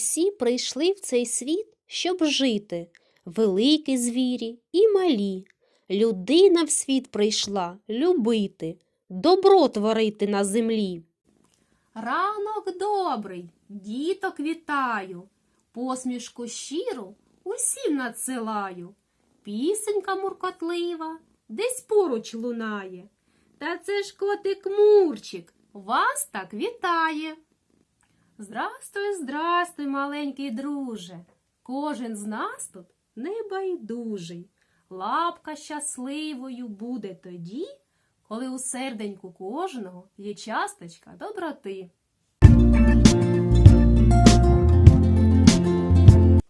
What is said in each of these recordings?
Усі прийшли в цей світ, щоб жити, великі звірі і малі. Людина в світ прийшла любити, добро творити на землі. Ранок добрий, діток вітаю, посмішку щиру усім надсилаю. Пісенька муркотлива десь поруч лунає. Та це ж котик Мурчик вас так вітає. Здрастуй, здрастуй, маленький друже. Кожен з нас тут небайдужий. Лапка щасливою буде тоді, коли у серденьку кожного є часточка доброти.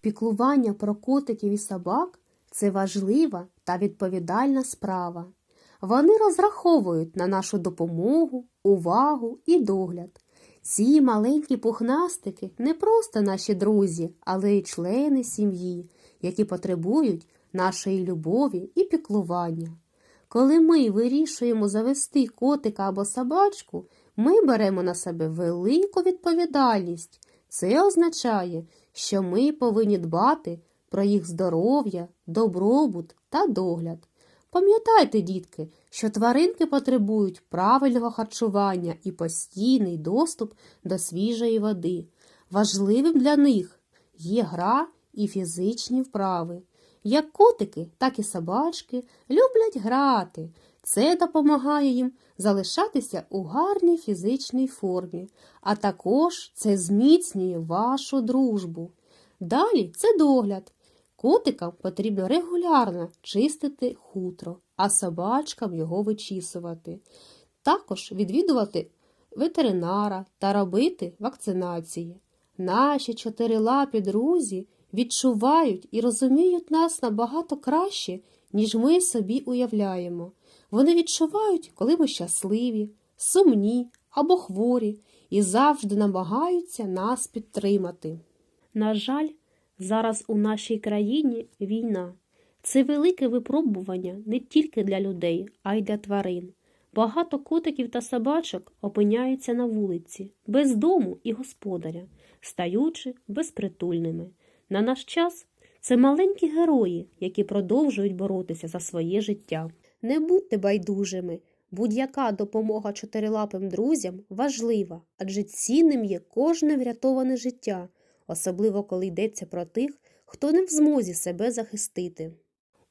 Піклування про котиків і собак це важлива та відповідальна справа. Вони розраховують на нашу допомогу, увагу і догляд. Ці маленькі пухнастики не просто наші друзі, але й члени сім'ї, які потребують нашої любові і піклування. Коли ми вирішуємо завести котика або собачку, ми беремо на себе велику відповідальність. Це означає, що ми повинні дбати про їх здоров'я, добробут та догляд. Пам'ятайте, дітки, що тваринки потребують правильного харчування і постійний доступ до свіжої води. Важливим для них є гра і фізичні вправи. Як котики, так і собачки люблять грати. Це допомагає їм залишатися у гарній фізичній формі, а також це зміцнює вашу дружбу. Далі це догляд. Котикам потрібно регулярно чистити хутро, а собачкам його вичісувати. Також відвідувати ветеринара та робити вакцинації. Наші чотирилапі друзі відчувають і розуміють нас набагато краще, ніж ми собі уявляємо. Вони відчувають, коли ми щасливі, сумні або хворі, і завжди намагаються нас підтримати. На жаль, зараз у нашій країні війна. Це велике випробування не тільки для людей, а й для тварин. Багато котиків та собачок опиняються на вулиці, без дому і господаря, стаючи безпритульними. На наш час це маленькі герої, які продовжують боротися за своє життя. Не будьте байдужими. Будь-яка допомога чотирилапим друзям важлива, адже цінним є кожне врятоване життя, особливо коли йдеться про тих, хто не в змозі себе захистити.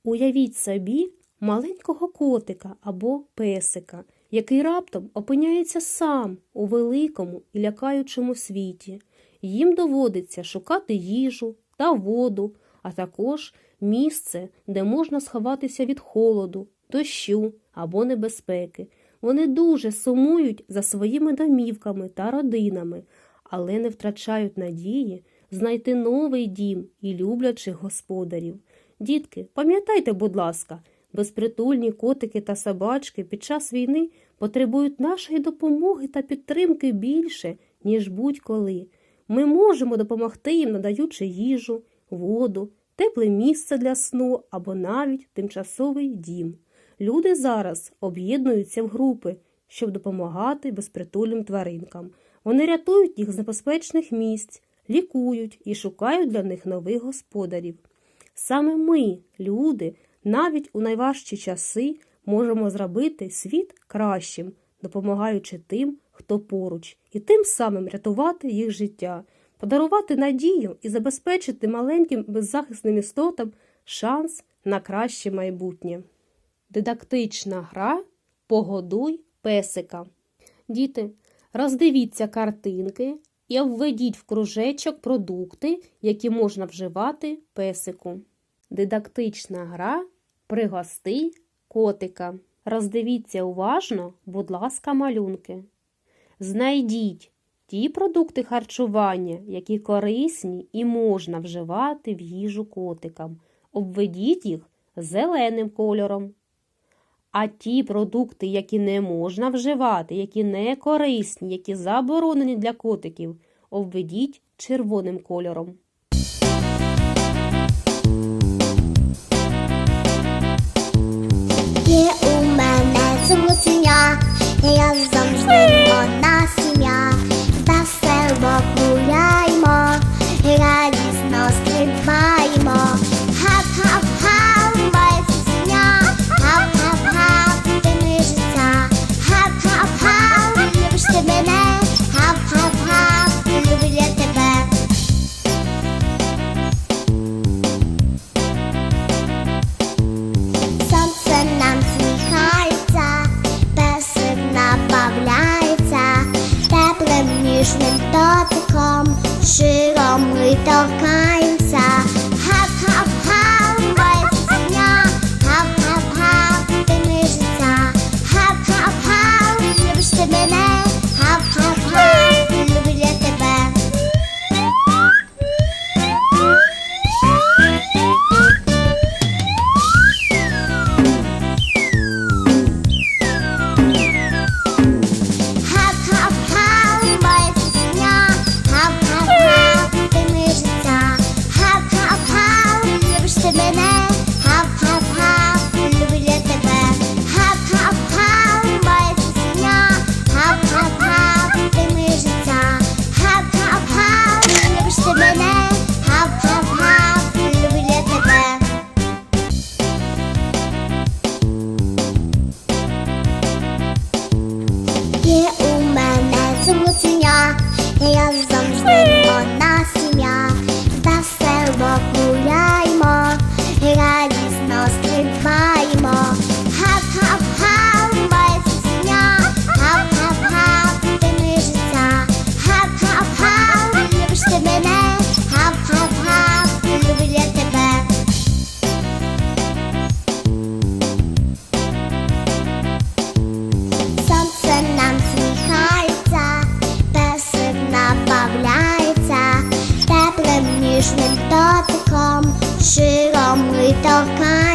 Уявіть собі маленького котика або песика, який раптом опиняється сам у великому і лякаючому світі. Їм доводиться шукати їжу та воду, а також місце, де можна сховатися від холоду, дощу або небезпеки. Вони дуже сумують за своїми домівками та родинами, але не втрачають надії знайти новий дім і люблячих господарів. Дітки, пам'ятайте, будь ласка, безпритульні котики та собачки під час війни потребують нашої допомоги та підтримки більше, ніж будь-коли. Ми можемо допомогти їм, надаючи їжу, воду, тепле місце для сну або навіть тимчасовий дім. Люди зараз об'єднуються в групи, щоб допомагати безпритульним тваринкам. Вони рятують їх з небезпечних місць, лікують і шукають для них нових господарів. Саме ми, люди, навіть у найважчі часи можемо зробити світ кращим, допомагаючи тим, хто поруч, і тим самим рятувати їх життя, подарувати надію і забезпечити маленьким беззахисним істотам шанс на краще майбутнє. Дидактична гра Погодуй песика. Діти, роздивіться картинки і введіть в кружечок продукти, які можна вживати песику. Дидактична гра Пригости котика. Роздивіться уважно, будь ласка, малюнки. Знайдіть ті продукти харчування, які корисні і можна вживати в їжу котикам. Обведіть їх зеленим кольором. А ті продукти, які не можна вживати, які не корисні, які заборонені для котиків, обведіть червоним кольором. Welcome.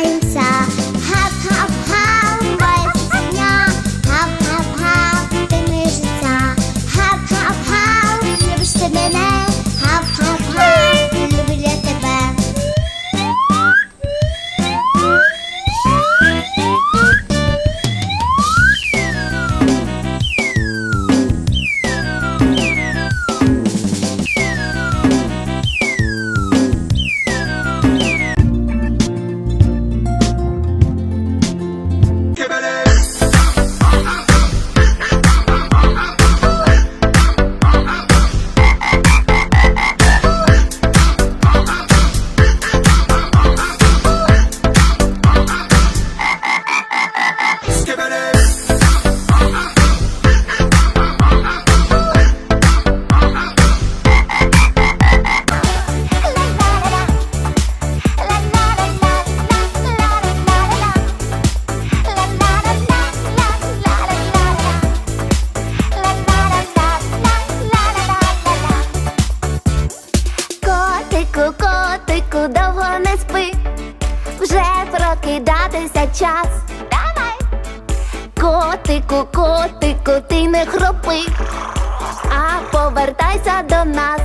вже прокидатися час. Давай! Котику, котику, ти не хропи, а повертайся до нас.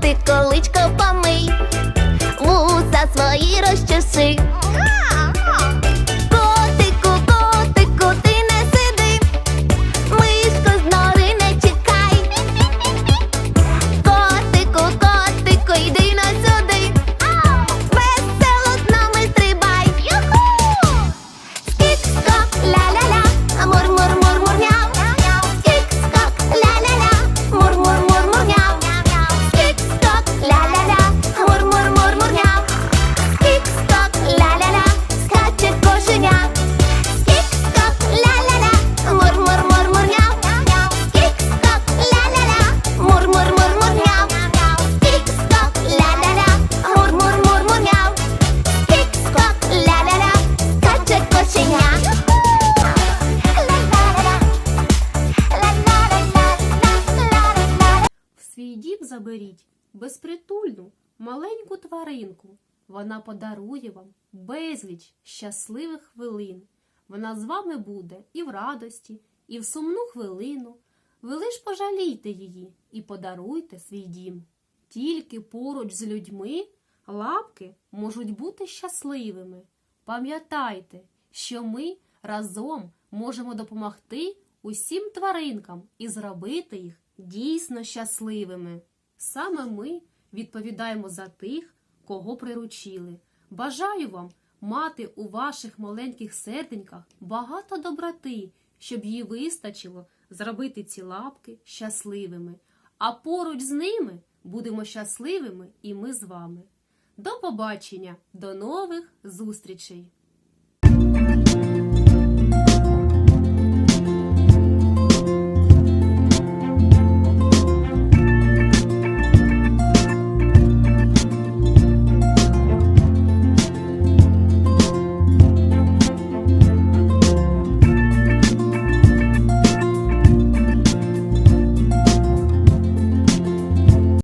ти количко помий, вуса свої розчеси. Безпритульну, маленьку тваринку. Вона подарує вам безліч щасливих хвилин. Вона з вами буде і в радості, і в сумну хвилину. Ви лиш пожалійте її і подаруйте свій дім. Тільки поруч з людьми лапки можуть бути щасливими. Пам'ятайте, що ми разом можемо допомогти усім тваринкам і зробити їх дійсно щасливими. Саме ми відповідаємо за тих, кого приручили. Бажаю вам мати у ваших маленьких серденьках багато доброти, щоб їй вистачило зробити ці лапки щасливими. А поруч з ними будемо щасливими і ми з вами. До побачення, до нових зустрічей!